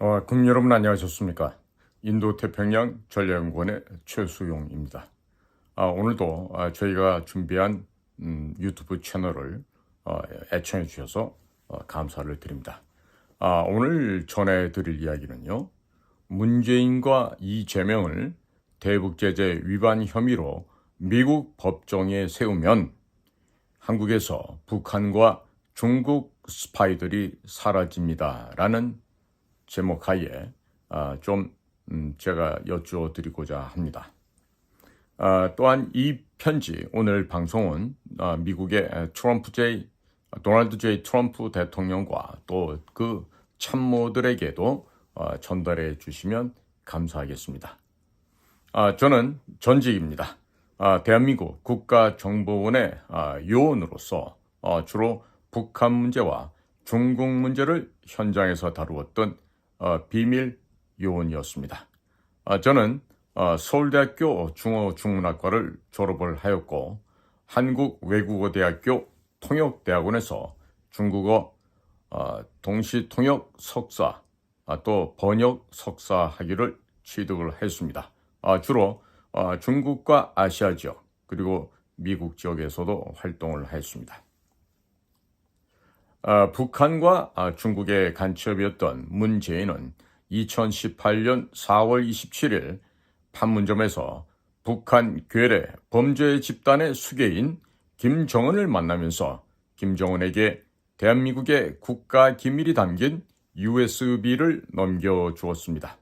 어, 국민 여러분 안녕하셨습니까? 인도 태평양 전략연구원의 최수용입니다. 아, 오늘도 아, 저희가 준비한 음, 유튜브 채널을 어, 애청해 주셔서 어, 감사를 드립니다. 아, 오늘 전해드릴 이야기는요. 문재인과 이재명을 대북제재 위반 혐의로 미국 법정에 세우면 한국에서 북한과 중국 스파이들이 사라집니다 라는 제목 하에 아, 좀 음, 제가 여쭈어 드리고자 합니다. 아, 또한 이 편지 오늘 방송은 아, 미국의 트럼프 제이 도널드 제이 트럼프 대통령과 또 그 참모들에게도 어, 전달해 주시면 감사하겠습니다. 아, 저는 전직입니다. 아, 대한민국 국가정보원의 아, 요원으로서 어, 주로 북한 문제와 중국 문제를 현장에서 다루었던 어, 비밀 요원이었습니다. 아, 저는 어, 서울대학교 중어중문학과를 졸업을 하였고 한국외국어대학교 통역대학원에서 중국어 어, 동시통역 석사 아, 또 번역 석사 학위를 취득을 했습니다. 아, 주로 어, 중국과 아시아 지역 그리고 미국 지역에서도 활동을 했습니다. 아, 북한과 아, 중국의 간첩이었던 문재인은 2018년 4월 27일 판문점에서 북한 괴뢰 범죄 집단의 수괴인 김정은을 만나면서 김정은에게 대한민국의 국가 기밀이 담긴 USB를 넘겨주었습니다.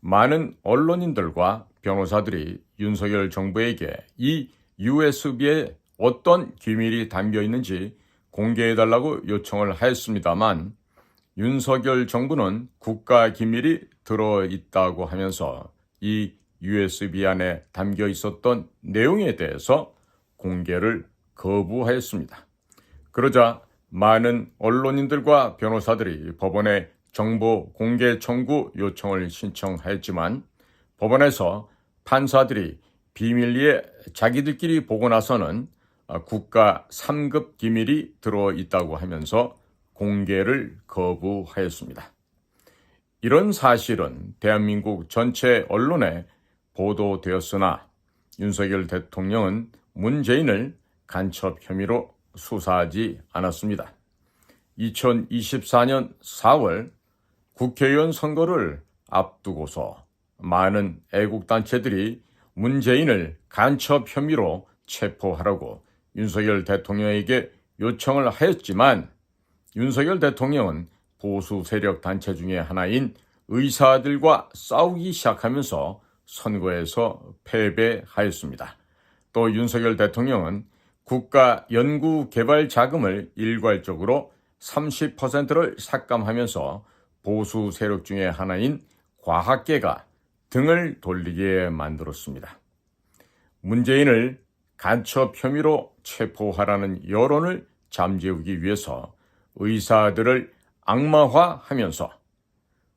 많은 언론인들과 변호사들이 윤석열 정부에게 이 USB에 어떤 기밀이 담겨 있는지 공개해달라고 요청을 하였습니다만 윤석열 정부는 국가 기밀이 들어있다고 하면서 이 USB 안에 담겨 있었던 내용에 대해서 공개를 거부하였습니다. 그러자 많은 언론인들과 변호사들이 법원에 정보 공개 청구 요청을 신청하였지만 법원에서 판사들이 비밀리에 자기들끼리 보고 나서는 국가 3급 기밀이 들어 있다고 하면서 공개를 거부하였습니다. 이런 사실은 대한민국 전체 언론에 보도되었으나 윤석열 대통령은 문재인을 간첩 혐의로 수사하지 않았습니다. 2024년 4월 국회의원 선거를 앞두고서 많은 애국단체들이 문재인을 간첩 혐의로 체포하라고 윤석열 대통령에게 요청을 하였지만 윤석열 대통령은 보수 세력 단체 중의 하나인 의사들과 싸우기 시작하면서 선거에서 패배하였습니다. 또 윤석열 대통령은 국가 연구 개발 자금을 일괄적으로 30%를 삭감하면서 보수 세력 중의 하나인 과학계가 등을 돌리게 만들었습니다. 문재인을 간첩 혐의로 체포하라는 여론을 잠재우기 위해서 의사들을 악마화하면서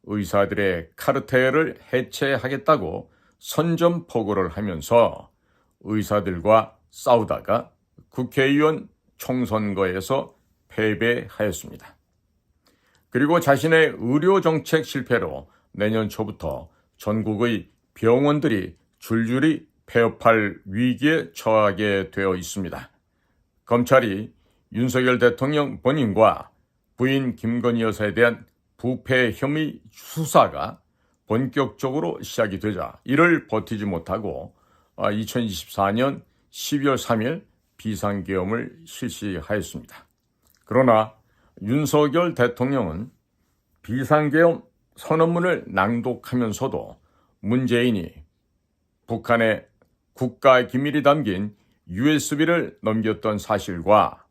의사들의 카르텔을 해체하겠다고 선전포고를 하면서 의사들과 싸우다가 국회의원 총선거에서 패배하였습니다. 그리고 자신의 의료 정책 실패로 내년 초부터 전국의 병원들이 줄줄이 폐업할 위기에 처하게 되어 있습니다. 검찰이 윤석열 대통령 본인과 부인 김건희 여사에 대한 부패 혐의 수사가 본격적으로 시작이 되자 이를 버티지 못하고 2024년 12월 3일 비상계엄을 실시하였습니다. 그러나 윤석열 대통령은 비상계엄 선언문을 낭독하면서도 문재인이 북한의 국가 기밀이 담긴 USB를 넘겼던 사실과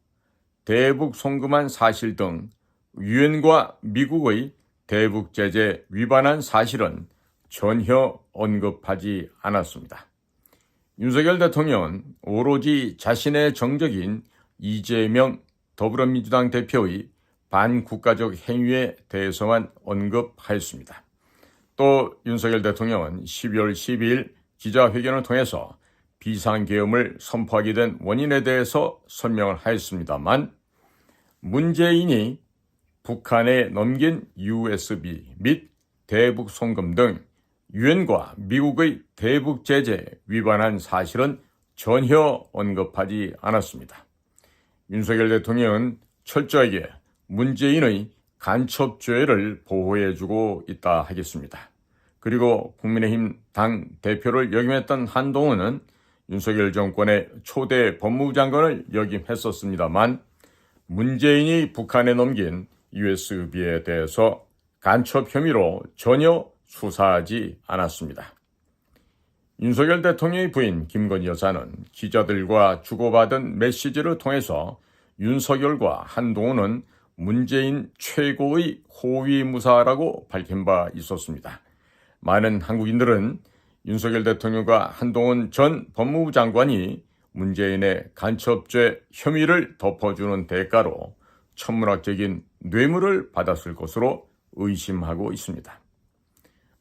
대북 송금한 사실 등 유엔과 미국의 대북 제재 위반한 사실은 전혀 언급하지 않았습니다. 윤석열 대통령은 오로지 자신의 정적인 이재명 더불어민주당 대표의 반국가적 행위에 대해서만 언급하였습니다. 또 윤석열 대통령은 12월 12일 기자회견을 통해서 비상계엄을 선포하게 된 원인에 대해서 설명을 하였습니다만 문재인이 북한에 넘긴 USB 및 대북 송금 등 유엔과 미국의 대북 제재 위반한 사실은 전혀 언급하지 않았습니다. 윤석열 대통령은 철저하게 문재인의 간첩죄를 보호해주고 있다 하겠습니다. 그리고 국민의힘 당 대표를 역임했던 한동훈은 윤석열 정권의 초대 법무부 장관을 역임했었습니다만 문재인이 북한에 넘긴 USB에 대해서 간첩 혐의로 전혀 수사하지 않았습니다. 윤석열 대통령의 부인 김건희 여사는 기자들과 주고받은 메시지를 통해서 윤석열과 한동훈은 문재인 최고의 호위무사라고 밝힌 바 있었습니다. 많은 한국인들은 윤석열 대통령과 한동훈 전 법무부 장관이 문재인의 간첩죄 혐의를 덮어주는 대가로 천문학적인 뇌물을 받았을 것으로 의심하고 있습니다.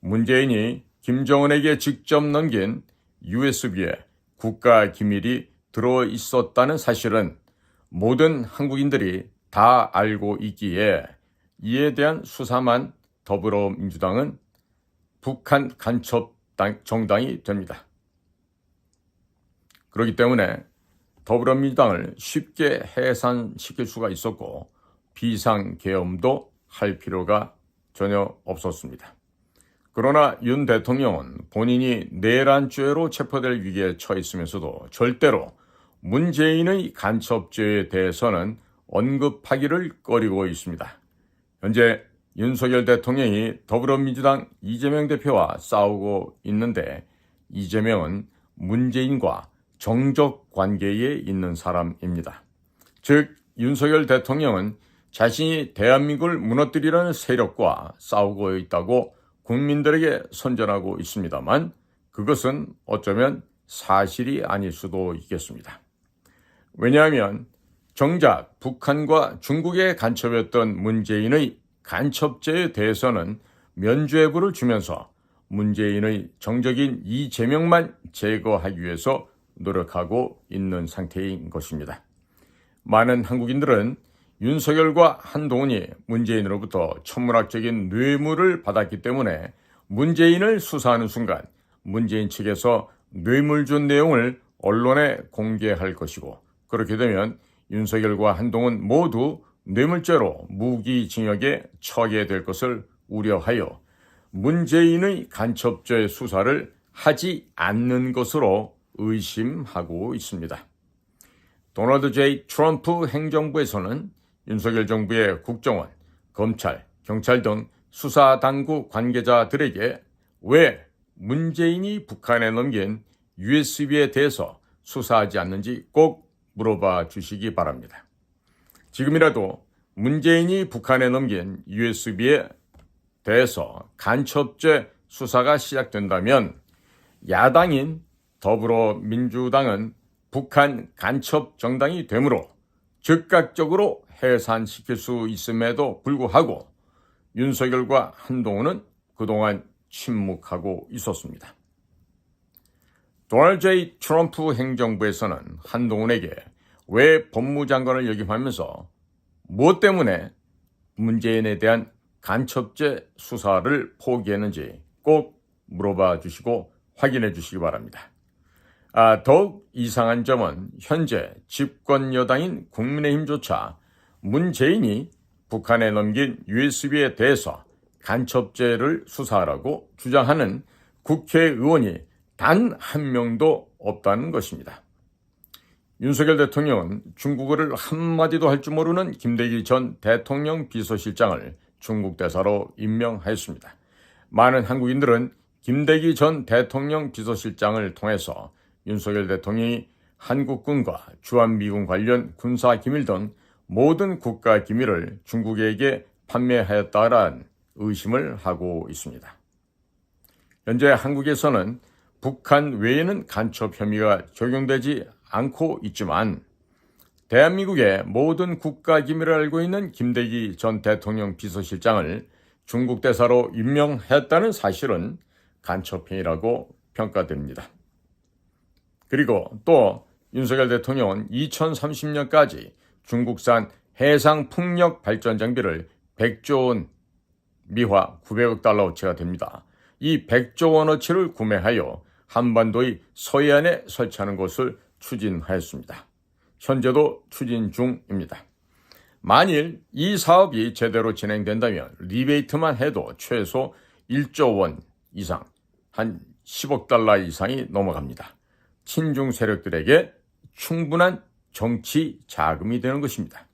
문재인이 김정은에게 직접 넘긴 USB에 국가 기밀이 들어 있었다는 사실은 모든 한국인들이 다 알고 있기에 이에 대한 수사만 더불어민주당은 북한 간첩 정당이 됩니다. 그렇기 때문에 더불어민주당을 쉽게 해산시킬 수가 있었고 비상계엄도 할 필요가 전혀 없었습니다. 그러나 윤 대통령은 본인이 내란죄로 체포될 위기에 처했으면서도 절대로 문재인의 간첩죄에 대해서는 언급하기를 꺼리고 있습니다. 현재 윤석열 대통령이 더불어민주당 이재명 대표와 싸우고 있는데 이재명은 문재인과 정적 관계에 있는 사람입니다. 즉, 윤석열 대통령은 자신이 대한민국을 무너뜨리려는 세력과 싸우고 있다고 국민들에게 선전하고 있습니다만 그것은 어쩌면 사실이 아닐 수도 있겠습니다. 왜냐하면 정작 북한과 중국의 간첩이었던 문재인의 간첩죄에 대해서는 면죄부를 주면서 문재인의 정적인 이재명만 제거하기 위해서 노력하고 있는 상태인 것입니다. 많은 한국인들은 윤석열과 한동훈이 문재인으로부터 천문학적인 뇌물을 받았기 때문에 문재인을 수사하는 순간 문재인 측에서 뇌물 준 내용을 언론에 공개할 것이고 그렇게 되면 윤석열과 한동훈 모두 뇌물죄로 무기징역에 처하게 될 것을 우려하여 문재인의 간첩죄 수사를 하지 않는 것으로 의심하고 있습니다. 도널드 제이 트럼프 행정부에서는 윤석열 정부의 국정원, 검찰, 경찰 등 수사 당국 관계자들에게 왜 문재인이 북한에 넘긴 USB에 대해서 수사하지 않는지 꼭 물어봐 주시기 바랍니다. 지금이라도 문재인이 북한에 넘긴 USB에 대해서 간첩죄 수사가 시작된다면 야당인 더불어민주당은 북한 간첩 정당이 되므로 즉각적으로 해산시킬 수 있음에도 불구하고 윤석열과 한동훈은 그동안 침묵하고 있었습니다. 도널드 제이 트럼프 행정부에서는 한동훈에게 왜 법무장관을 역임하면서 무엇 때문에 문재인에 대한 간첩죄 수사를 포기했는지 꼭 물어봐 주시고 확인해 주시기 바랍니다. 아, 더욱 이상한 점은 현재 집권 여당인 국민의힘조차 문재인이 북한에 넘긴 USB에 대해서 간첩죄를 수사하라고 주장하는 국회의원이 단 한 명도 없다는 것입니다. 윤석열 대통령은 중국어를 한마디도 할 줄 모르는 김대기 전 대통령 비서실장을 중국 대사로 임명하였습니다. 많은 한국인들은 김대기 전 대통령 비서실장을 통해서 윤석열 대통령이 한국군과 주한미군 관련 군사 기밀 등 모든 국가 기밀을 중국에게 판매하였다란 의심을 하고 있습니다. 현재 한국에서는 북한 외에는 간첩 혐의가 적용되지 않고 있지만 대한민국의 모든 국가 기밀을 알고 있는 김대기 전 대통령 비서실장을 중국 대사로 임명했다는 사실은 간첩행위라고 평가됩니다. 그리고 또 윤석열 대통령은 2030년까지 중국산 해상 풍력 발전 장비를 100조 원 미화 900억 달러어치가 됩니다. 이 100조 원어치를 구매하여 한반도의 서해안에 설치하는 것을 추진하였습니다. 현재도 추진 중입니다. 만일 이 사업이 제대로 진행된다면 리베이트만 해도 최소 1조 원 이상, 한 10억 달러 이상이 넘어갑니다. 친중 세력들에게 충분한 정치 자금이 되는 것입니다.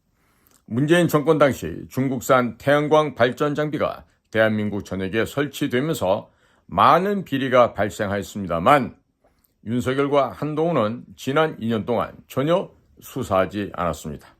문재인 정권 당시 중국산 태양광 발전 장비가 대한민국 전역에 설치되면서 많은 비리가 발생하였습니다만 윤석열과 한동훈은 지난 2년 동안 전혀 수사하지 않았습니다.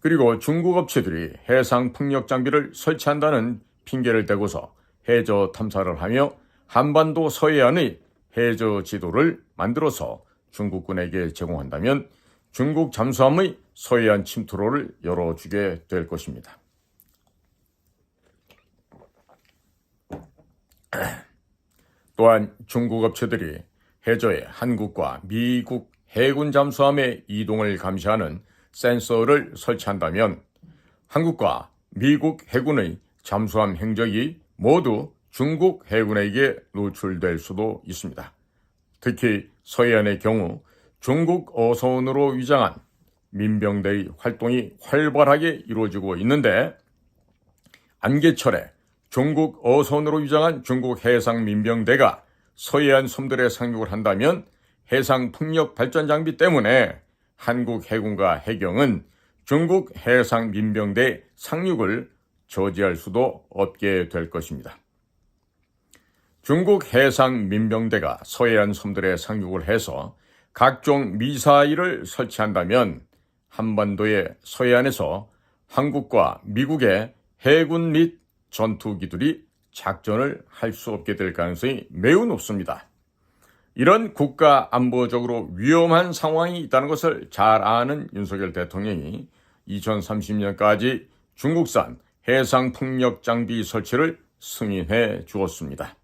그리고 중국 업체들이 해상 풍력 장비를 설치한다는 핑계를 대고서 해저 탐사를 하며 한반도 서해안의 해저 지도를 만들어서 중국군에게 제공한다면 중국 잠수함의 서해안 침투로를 열어주게 될 것입니다. 또한 중국 업체들이 해저에 한국과 미국 해군 잠수함의 이동을 감시하는 센서를 설치한다면 한국과 미국 해군의 잠수함 행적이 모두 중국 해군에게 노출될 수도 있습니다. 특히 서해안의 경우 중국 어선으로 위장한 민병대의 활동이 활발하게 이루어지고 있는데 안개철에 중국 어선으로 위장한 중국 해상 민병대가 서해안 섬들에 상륙을 한다면 해상 풍력 발전 장비 때문에 한국 해군과 해경은 중국 해상 민병대 상륙을 저지할 수도 없게 될 것입니다. 중국 해상 민병대가 서해안 섬들에 상륙을 해서 각종 미사일을 설치한다면 한반도의 서해안에서 한국과 미국의 해군 및 전투기들이 작전을 할 수 없게 될 가능성이 매우 높습니다. 이런 국가 안보적으로 위험한 상황이 있다는 것을 잘 아는 윤석열 대통령이 2030년까지 중국산 해상 풍력 장비 설치를 승인해 주었습니다.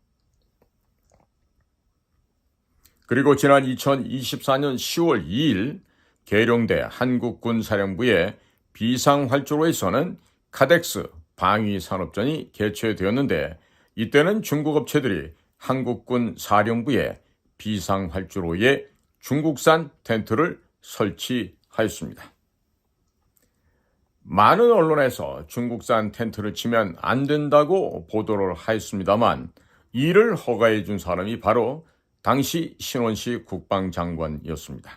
그리고 지난 2024년 10월 2일 계룡대 한국군 사령부의 비상활주로에서는 카덱스 방위산업전이 개최되었는데 이때는 중국 업체들이 한국군 사령부의 비상활주로에 중국산 텐트를 설치하였습니다. 많은 언론에서 중국산 텐트를 치면 안 된다고 보도를 하였습니다만 이를 허가해 준 사람이 바로 당시 신원식 국방장관이었습니다.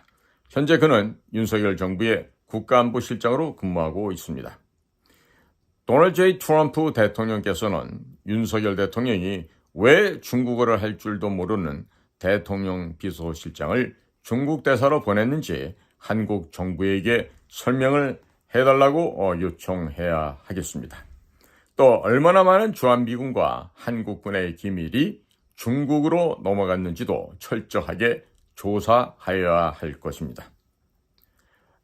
현재 그는 윤석열 정부의 국가안보실장으로 근무하고 있습니다. 도널드 제이 트럼프 대통령께서는 윤석열 대통령이 왜 중국어를 할 줄도 모르는 대통령 비서실장을 중국 대사로 보냈는지 한국 정부에게 설명을 해달라고 어, 요청해야 하겠습니다. 또 얼마나 많은 주한미군과 한국군의 기밀이 중국으로 넘어갔는지도 철저하게 조사하여야 할 것입니다.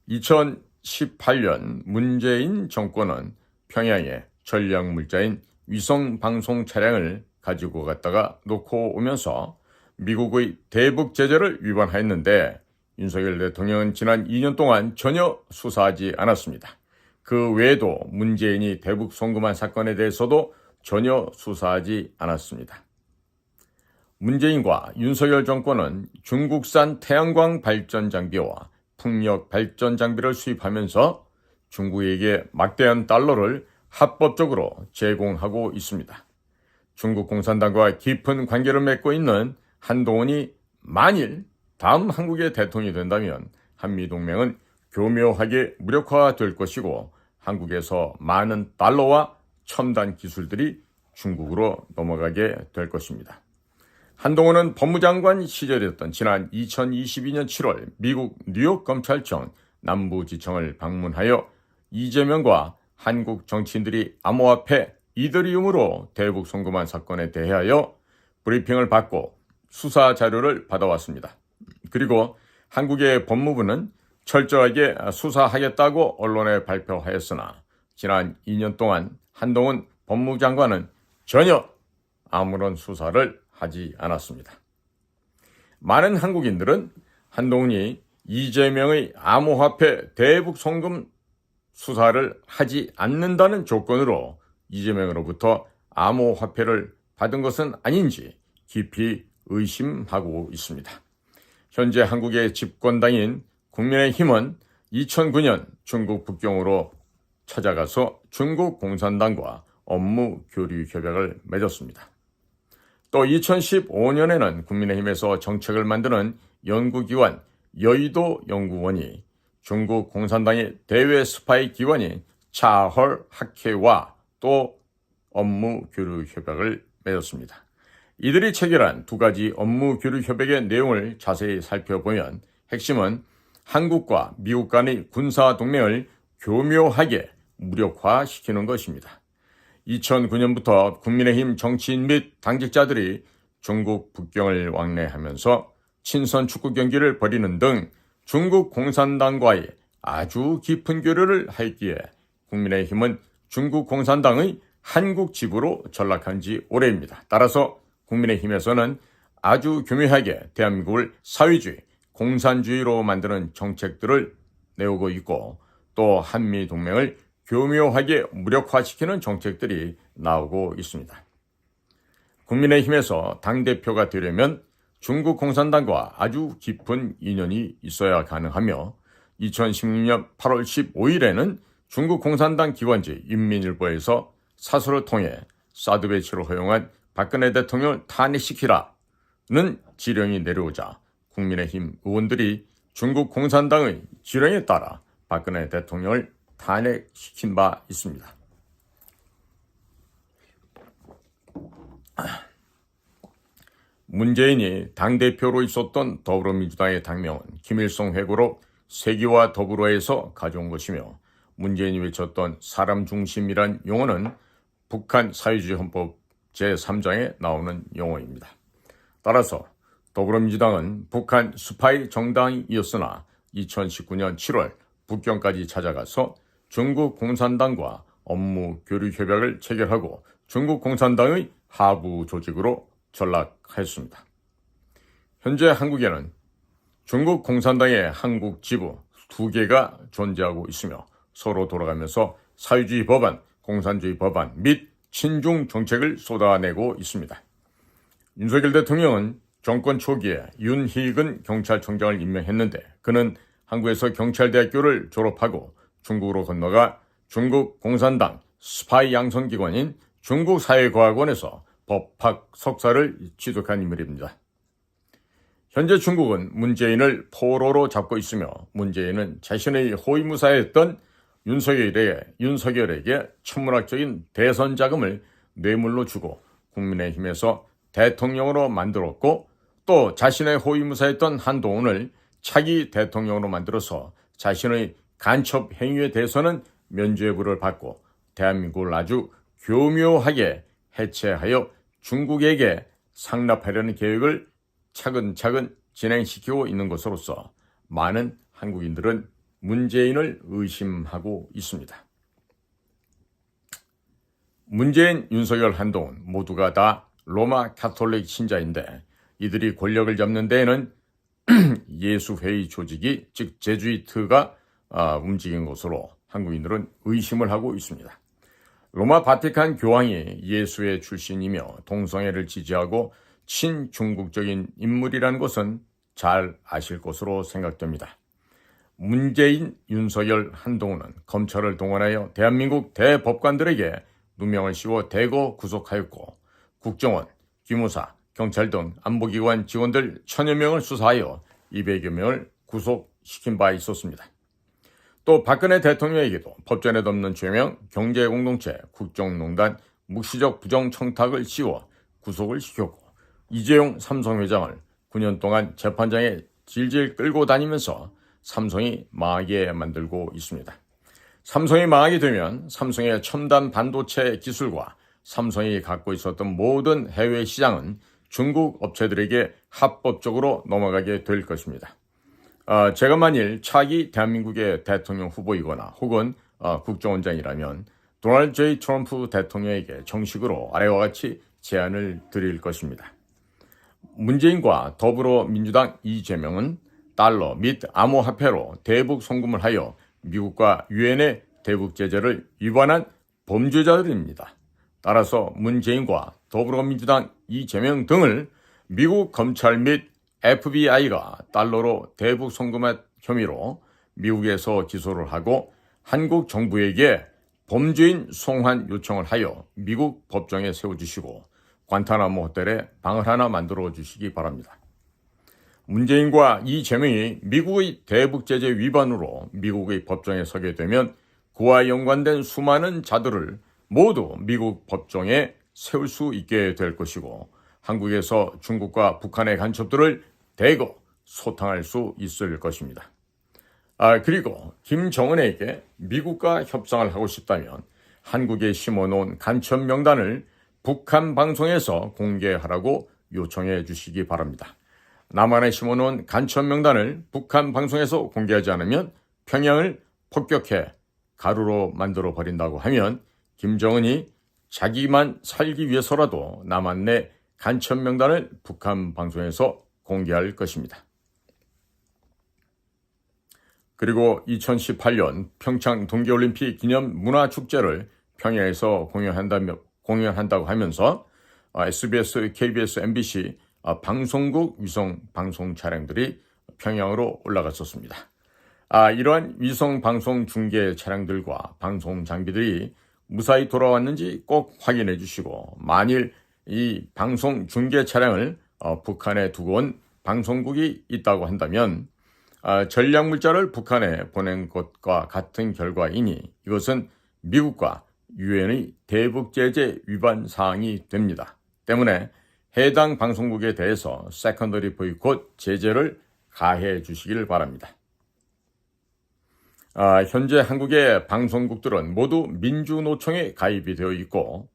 2018년 문재인 정권은 평양에 전략물자인 위성 방송 차량을 가지고 갔다가 놓고 오면서 미국의 대북 제재를 위반하였는데 윤석열 대통령은 지난 2년 동안 전혀 수사하지 않았습니다. 그 외에도 문재인이 대북 송금한 사건에 대해서도 전혀 수사하지 않았습니다. 문재인과 윤석열 정권은 중국산 태양광 발전 장비와 풍력 발전 장비를 수입하면서 중국에게 막대한 달러를 합법적으로 제공하고 있습니다. 중국 공산당과 깊은 관계를 맺고 있는 한동훈이 만일 다음 한국의 대통령이 된다면 한미동맹은 교묘하게 무력화될 것이고 한국에서 많은 달러와 첨단 기술들이 중국으로 넘어가게 될 것입니다. 한동훈은 법무장관 시절이었던 지난 2022년 7월 미국 뉴욕 검찰청 남부지청을 방문하여 이재명과 한국 정치인들이 암호화폐 이더리움으로 대북 송금한 사건에 대하여 브리핑을 받고 수사 자료를 받아왔습니다. 그리고 한국의 법무부는 철저하게 수사하겠다고 언론에 발표하였으나 지난 2년 동안 한동훈 법무장관은 전혀 아무런 수사를 하지 않았습니다. 많은 한국인들은 한동훈이 이재명의 암호화폐 대북 송금 수사를 하지 않는다는 조건으로 이재명으로부터 암호화폐를 받은 것은 아닌지 깊이 의심하고 있습니다. 현재 한국의 집권당인 국민의힘은 2009년 중국 북경으로 찾아가서 중국 공산당과 업무 교류 협약을 맺었습니다. 또 2015년에는 국민의힘에서 정책을 만드는 연구기관 여의도 연구원이 중국 공산당의 대외 스파이 기관인 차헐 학회와 또 업무 교류 협약을 맺었습니다. 이들이 체결한 두 가지 업무 교류 협약의 내용을 자세히 살펴보면 핵심은 한국과 미국 간의 군사 동맹을 교묘하게 무력화시키는 것입니다. 2009년부터 국민의힘 정치인 및 당직자들이 중국 북경을 왕래하면서 친선 축구 경기를 벌이는 등 중국 공산당과의 아주 깊은 교류를 했기에 국민의힘은 중국 공산당의 한국 지부로 전락한 지 오래입니다. 따라서 국민의힘에서는 아주 교묘하게 대한민국을 사회주의, 공산주의로 만드는 정책들을 내오고 있고 또 한미 동맹을 교묘하게 무력화시키는 정책들이 나오고 있습니다. 국민의힘에서 당대표가 되려면 중국 공산당과 아주 깊은 인연이 있어야 가능하며 2016년 8월 15일에는 중국 공산당 기관지 인민일보에서 사설을 통해 사드 배치를 허용한 박근혜 대통령을 탄핵시키라는 지령이 내려오자 국민의힘 의원들이 중국 공산당의 지령에 따라 박근혜 대통령을 탄핵시킨 바 있습니다. 문재인이 당대표로 있었던 더불어민주당의 당명은 김일성 회고록 세기와 더불어에서 가져온 것이며 문재인이 외쳤던 사람 중심이란 용어는 북한 사회주의 헌법 제3장에 나오는 용어입니다. 따라서 더불어민주당은 북한 스파이 정당이었으나 2019년 7월 북경까지 찾아가서 중국 공산당과 업무 교류 협약을 체결하고 중국 공산당의 하부 조직으로 전락하였습니다. 현재 한국에는 중국 공산당의 한국 지부 두 개가 존재하고 있으며 서로 돌아가면서 사회주의 법안, 공산주의 법안 및 친중 정책을 쏟아내고 있습니다. 윤석열 대통령은 정권 초기에 윤희근 경찰청장을 임명했는데 그는 한국에서 경찰대학교를 졸업하고 중국으로 건너가 중국 공산당 스파이 양성기관인 중국사회과학원에서 법학 석사를 취득한 인물입니다. 현재 중국은 문재인을 포로로 잡고 있으며 문재인은 자신의 호위무사였던 윤석열에게, 윤석열에게 천문학적인 대선 자금을 뇌물로 주고 국민의힘에서 대통령으로 만들었고 또 자신의 호위무사였던 한동훈을 차기 대통령으로 만들어서 자신의 간첩 행위에 대해서는 면죄부를 받고 대한민국을 아주 교묘하게 해체하여 중국에게 상납하려는 계획을 차근차근 진행시키고 있는 것으로서 많은 한국인들은 문재인을 의심하고 있습니다. 문재인, 윤석열, 한동훈 모두가 다 로마 카톨릭 신자인데 이들이 권력을 잡는 데에는 예수회의 조직이 즉 제주이트가 아, 움직인 것으로 한국인들은 의심을 하고 있습니다. 로마 바티칸 교황이 예수의 출신이며 동성애를 지지하고 친중국적인 인물이라는 것은 잘 아실 것으로 생각됩니다. 문재인, 윤석열, 한동훈은 검찰을 동원하여 대한민국 대법관들에게 누명을 씌워 대거 구속하였고 국정원, 기무사, 경찰 등 안보기관 직원들 천여 명을 수사하여 200여 명을 구속시킨 바 있었습니다. 또 박근혜 대통령에게도 법전에 덮는 죄명, 경제공동체, 국정농단, 묵시적 부정청탁을 씌워 구속을 시켰고 이재용 삼성 회장을 9년 동안 재판장에 질질 끌고 다니면서 삼성이 망하게 만들고 있습니다. 삼성이 망하게 되면 삼성의 첨단 반도체 기술과 삼성이 갖고 있었던 모든 해외 시장은 중국 업체들에게 합법적으로 넘어가게 될 것입니다. 어, 제가 만일 차기 대한민국의 대통령 후보이거나 혹은 어, 국정원장이라면 도널드 제이 트럼프 대통령에게 정식으로 아래와 같이 제안을 드릴 것입니다. 문재인과 더불어민주당 이재명은 달러 및 암호화폐로 대북 송금을 하여 미국과 유엔에 대북 제재를 위반한 범죄자들입니다. 따라서 문재인과 더불어민주당 이재명 등을 미국 검찰 및 FBI가 달러로 대북 송금한 혐의로 미국에서 기소를 하고 한국 정부에게 범죄인 송환 요청을 하여 미국 법정에 세워주시고 관타나모 호텔에 방을 하나 만들어 주시기 바랍니다. 문재인과 이재명이 미국의 대북 제재 위반으로 미국의 법정에 서게 되면 그와 연관된 수많은 자들을 모두 미국 법정에 세울 수 있게 될 것이고 한국에서 중국과 북한의 간첩들을 대거 소탕할 수 있을 것입니다. 아, 그리고 김정은에게 미국과 협상을 하고 싶다면 한국에 심어놓은 간첩 명단을 북한 방송에서 공개하라고 요청해 주시기 바랍니다. 남한에 심어놓은 간첩 명단을 북한 방송에서 공개하지 않으면 평양을 폭격해 가루로 만들어 버린다고 하면 김정은이 자기만 살기 위해서라도 남한 내 간첩 명단을 북한 방송에서 공개할 것입니다. 그리고 2018년 평창 동계올림픽 기념 문화축제를 평양에서 공연한다며, 공연한다고 하면서 SBS, KBS, MBC 아, 방송국 위성 방송 차량들이 평양으로 올라갔었습니다. 아, 이러한 위성 방송 중계 차량들과 방송 장비들이 무사히 돌아왔는지 꼭 확인해 주시고 만일 이 방송 중계 차량을 어, 북한에 두고 온 방송국이 있다고 한다면 아, 전략 물자를 북한에 보낸 것과 같은 결과이니 이것은 미국과 유엔의 대북 제재 위반 사항이 됩니다. 때문에 해당 방송국에 대해서 세컨더리 보이콧 제재를 가해 주시길 바랍니다. 아, 현재 한국의 방송국들은 모두 민주노총에 가입이 되어 있고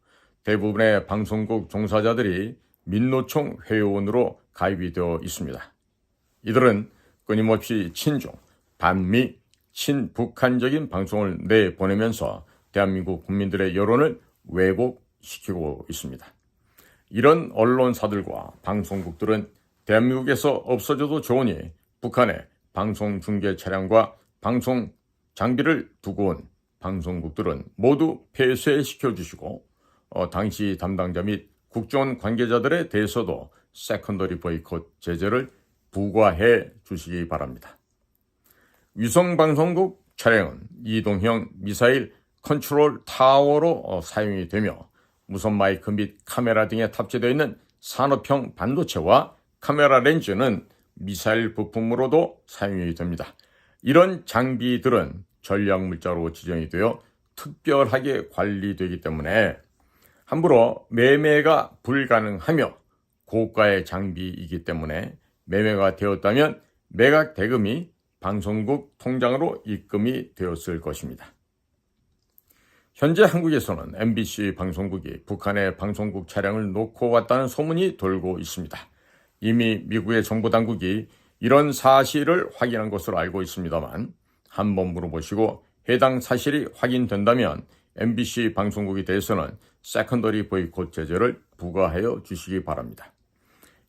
대부분의 방송국 종사자들이 민노총 회원으로 가입이 되어 있습니다. 이들은 끊임없이 친중, 반미, 친북한적인 방송을 내보내면서 대한민국 국민들의 여론을 왜곡시키고 있습니다. 이런 언론사들과 방송국들은 대한민국에서 없어져도 좋으니 북한의 방송 중계 차량과 방송 장비를 두고 온 방송국들은 모두 폐쇄시켜 주시고 어, 당시 담당자 및 국정원 관계자들에 대해서도 세컨더리 보이콧 제재를 부과해 주시기 바랍니다. 위성방송국 차량은 이동형 미사일 컨트롤 타워로 어, 사용이 되며 무선 마이크 및 카메라 등에 탑재되어 있는 산업형 반도체와 카메라 렌즈는 미사일 부품으로도 사용이 됩니다. 이런 장비들은 전략 물자로 지정이 되어 특별하게 관리되기 때문에 함부로 매매가 불가능하며 고가의 장비이기 때문에 매매가 되었다면 매각 대금이 방송국 통장으로 입금이 되었을 것입니다. 현재 한국에서는 MBC 방송국이 북한의 방송국 차량을 놓고 왔다는 소문이 돌고 있습니다. 이미 미국의 정부 당국이 이런 사실을 확인한 것으로 알고 있습니다만 한번 물어보시고 해당 사실이 확인된다면 MBC 방송국에 대해서는 세컨더리 보이콧 제재를 부과하여 주시기 바랍니다.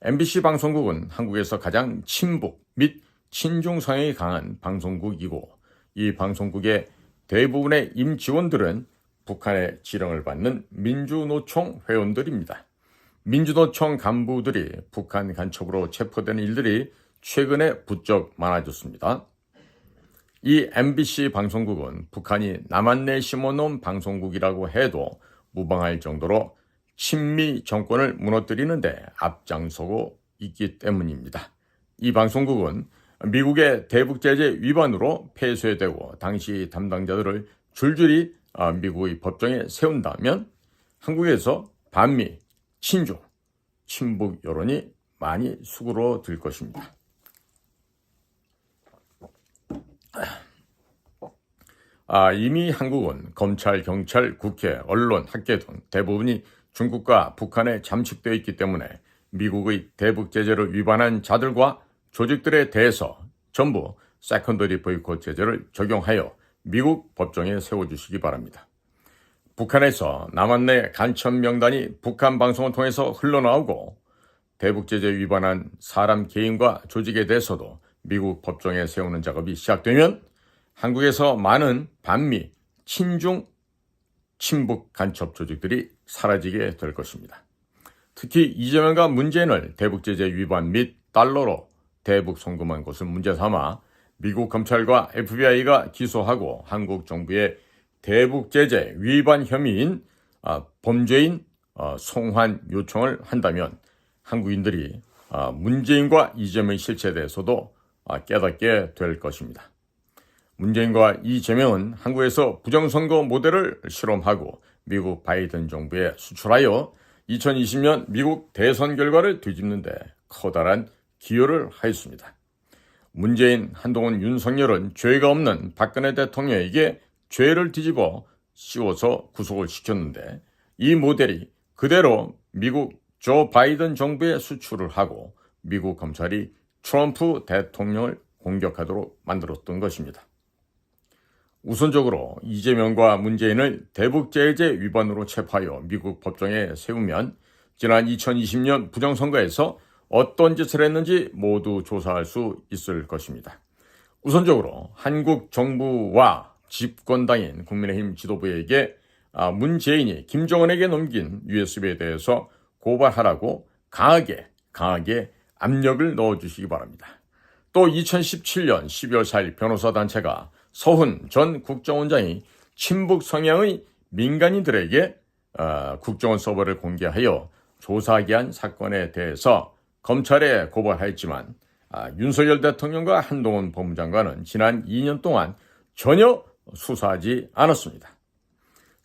MBC 방송국은 한국에서 가장 친북 및 친중 성향이 강한 방송국이고 이 방송국의 대부분의 임직원들은 북한의 지령을 받는 민주노총 회원들입니다. 민주노총 간부들이 북한 간첩으로 체포되는 일들이 최근에 부쩍 많아졌습니다. 이 MBC 방송국은 북한이 남한 내 심어놓은 방송국이라고 해도 무방할 정도로 친미 정권을 무너뜨리는데 앞장서고 있기 때문입니다. 이 방송국은 미국의 대북제재 위반으로 폐쇄되고 당시 담당자들을 줄줄이 아, 미국의 법정에 세운다면 한국에서 반미, 친중, 친북 여론이 많이 수그러들 것입니다. 아, 이미 한국은 검찰, 경찰, 국회, 언론, 학계 등 대부분이 중국과 북한에 잠식되어 있기 때문에 미국의 대북 제재를 위반한 자들과 조직들에 대해서 전부 세컨더리 보이콧 제재를 적용하여 미국 법정에 세워주시기 바랍니다. 북한에서 남한 내 간첩 명단이 북한 방송을 통해서 흘러나오고 대북 제재 위반한 사람 개인과 조직에 대해서도 미국 법정에 세우는 작업이 시작되면 한국에서 많은 반미, 친중 친북 간첩 조직들이 사라지게 될 것입니다. 특히 이재명과 문재인을 대북 제재 위반 및 달러로 대북 송금한 것을 문제 삼아 미국 검찰과 FBI가 기소하고 한국 정부의 대북 제재 위반 혐의인 아, 범죄인 어, 송환 요청을 한다면 한국인들이 아, 문재인과 이재명의 실체에 대해서도 아, 깨닫게 될 것입니다. 문재인과 이재명은 한국에서 부정선거 모델을 실험하고 미국 바이든 정부에 수출하여 2020년 미국 대선 결과를 뒤집는데 커다란 기여를 하였습니다. 문재인, 한동훈, 윤석열은 죄가 없는 박근혜 대통령에게 죄를 뒤집어 씌워서 구속을 시켰는데 이 모델이 그대로 미국 조 바이든 정부에 수출을 하고 미국 검찰이 트럼프 대통령을 공격하도록 만들었던 것입니다. 우선적으로 이재명과 문재인을 대북제재 위반으로 체포하여 미국 법정에 세우면 지난 2020년 부정선거에서 어떤 짓을 했는지 모두 조사할 수 있을 것입니다. 우선적으로 한국 정부와 집권당인 국민의힘 지도부에게 아, 문재인이 김정은에게 넘긴 USB에 대해서 고발하라고 강하게 강하게 압력을 넣어주시기 바랍니다. 또 2017년 12월 4일 변호사 단체가 서훈 전 국정원장이 친북 성향의 민간인들에게 어, 국정원 서버를 공개하여 조사하게 한 사건에 대해서 검찰에 고발하였지만 아, 윤석열 대통령과 한동훈 법무장관은 지난 2년 동안 전혀 수사하지 않았습니다.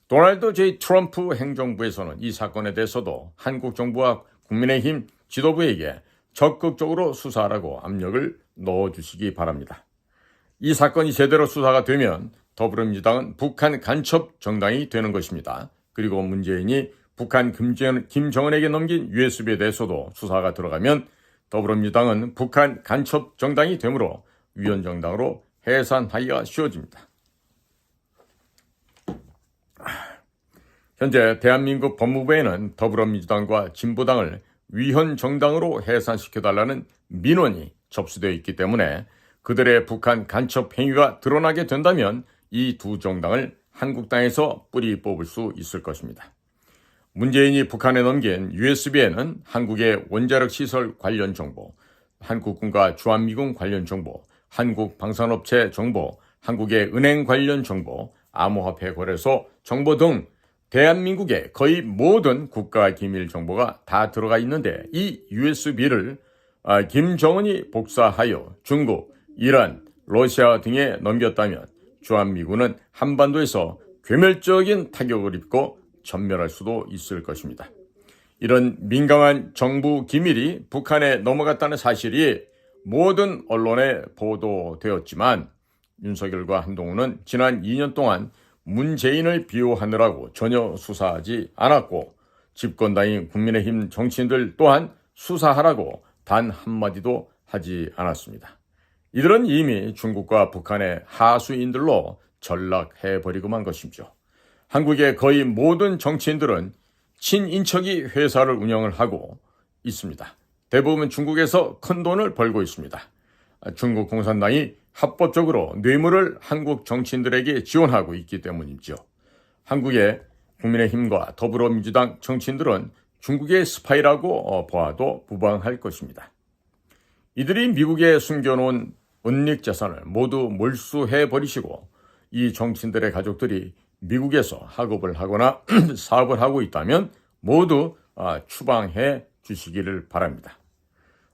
도널드 제이 트럼프 행정부에서는 이 사건에 대해서도 한국 정부와 국민의힘 지도부에게 적극적으로 수사하라고 압력을 넣어주시기 바랍니다. 이 사건이 제대로 수사가 되면 더불어민주당은 북한 간첩 정당이 되는 것입니다. 그리고 문재인이 북한 김정은에게 넘긴 USB에 대해서도 수사가 들어가면 더불어민주당은 북한 간첩 정당이 되므로 위원정당으로 해산하기가 쉬워집니다. 현재 대한민국 법무부에는 더불어민주당과 진보당을 위헌 정당으로 해산시켜달라는 민원이 접수되어 있기 때문에 그들의 북한 간첩 행위가 드러나게 된다면 이 두 정당을 한국당에서 뿌리 뽑을 수 있을 것입니다. 문재인이 북한에 넘긴 USB에는 한국의 원자력 시설 관련 정보, 한국군과 주한미군 관련 정보, 한국 방산업체 정보, 한국의 은행 관련 정보, 암호화폐 거래소 정보 등 대한민국의 거의 모든 국가 기밀 정보가 다 들어가 있는데 이 USB를 아, 김정은이 복사하여 중국, 이란, 러시아 등에 넘겼다면 주한미군은 한반도에서 괴멸적인 타격을 입고 전멸할 수도 있을 것입니다. 이런 민감한 정부 기밀이 북한에 넘어갔다는 사실이 모든 언론에 보도되었지만 윤석열과 한동훈은 지난 2년 동안 문재인을 비호하느라고 전혀 수사하지 않았고 집권당인 국민의힘 정치인들 또한 수사하라고 단 한마디도 하지 않았습니다. 이들은 이미 중국과 북한의 하수인들로 전락해버리고만 것이죠. 한국의 거의 모든 정치인들은 친인척이 회사를 운영을 하고 있습니다. 대부분 중국에서 큰 돈을 벌고 있습니다. 중국 공산당이 합법적으로 뇌물을 한국 정치인들에게 지원하고 있기 때문이죠. 한국의 국민의힘과 더불어민주당 정치인들은 중국의 스파이라고 어, 보아도 무방할 것입니다. 이들이 미국에 숨겨놓은 은닉 재산을 모두 몰수해 버리시고 이 정치인들의 가족들이 미국에서 학업을 하거나 사업을 하고 있다면 모두 아, 추방해 주시기를 바랍니다.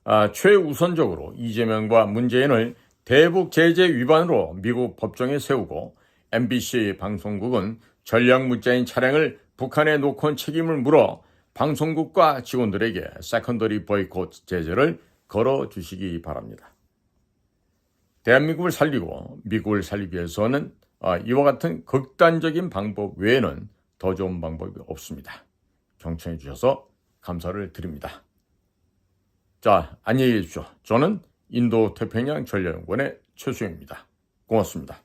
아, 최우선적으로 이재명과 문재인을 대북 제재 위반으로 미국 법정에 세우고 MBC 방송국은 전략 무자인 차량을 북한에 놓고 책임을 물어 방송국과 직원들에게 세컨더리 보이콧 제재를 걸어 주시기 바랍니다. 대한민국을 살리고 미국을 살리기 위해서는 아, 이와 같은 극단적인 방법 외에는 더 좋은 방법이 없습니다. 경청해 주셔서 감사를 드립니다. 자, 안녕히 계십시오. 저는 인도 태평양 전략연구원의 최수영입니다. 고맙습니다.